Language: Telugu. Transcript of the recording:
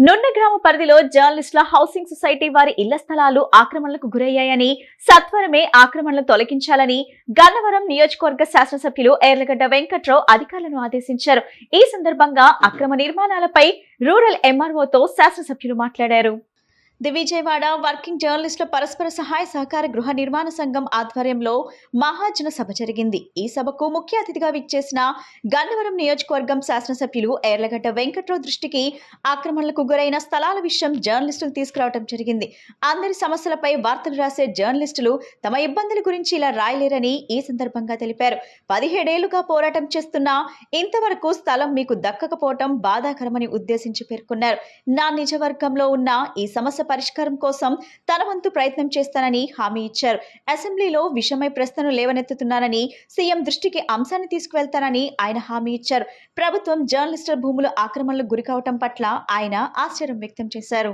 నున్న గ్రామ పరిధిలో జర్నలిస్టుల హౌసింగ్ సొసైటీ వారి ఇళ్ళ స్థలాలు ఆక్రమణలకు గురయ్యాయని సత్వరమే ఆక్రమణలు తొలగించాలని గన్నవరం నియోజకవర్గ శాసనసభ్యులు ఎర్లగడ్డ వెంకట్రావు అధికారులను ఆదేశించారు. ఈ సందర్భంగా అక్రమ నిర్మాణాలపై రూరల్ ఎంఆర్ఓతో శాసనసభ్యులు మాట్లాడారు. ది విజయవాడ వర్కింగ్ జర్నలిస్టుల పరస్పర సహాయ సహకార గృహ నిర్మాణ సంఘం ఆధ్వర్యంలో మహాజన సభ జరిగింది. ఈ సభకు ముఖ్య అతిథిగా విచ్చేసిన గన్నవరం నియోజకవర్గం శాసనసభ్యులు ఎర్లగడ్డ వెంకట్రావు దృష్టికి ఆక్రమణలకు గురైన స్థలాల విషయం జర్నలిస్టులు తీసుకురావడం జరిగింది. అందరి సమస్యలపై వార్తలు రాసే జర్నలిస్టులు తమ ఇబ్బందుల గురించి ఇలా రాయలేరని ఈ సందర్భంగా తెలిపారు. పదిహేడేళ్ళుగా పోరాటం చేస్తున్నా ఇంతవరకు స్థలం మీకు దక్కకపోవటం బాధాకరమని ఉద్దేశించి పేర్కొన్నారు. నా నిజవర్గంలో ఉన్న ఈ సమస్య పరిష్కారం కోసం తన వంతు ప్రయత్నం చేస్తానని హామీ ఇచ్చారు. అసెంబ్లీలో విషయమై ప్రశ్నను లేవనెత్తుతున్నానని సీఎం దృష్టికి అంశాన్ని తీసుకువెళ్తానని ఆయన హామీ ఇచ్చారు. ప్రభుత్వం జర్నలిస్టుల భూములు ఆక్రమణలకు గురికావటం పట్ల ఆయన ఆశ్చర్యం వ్యక్తం చేశారు.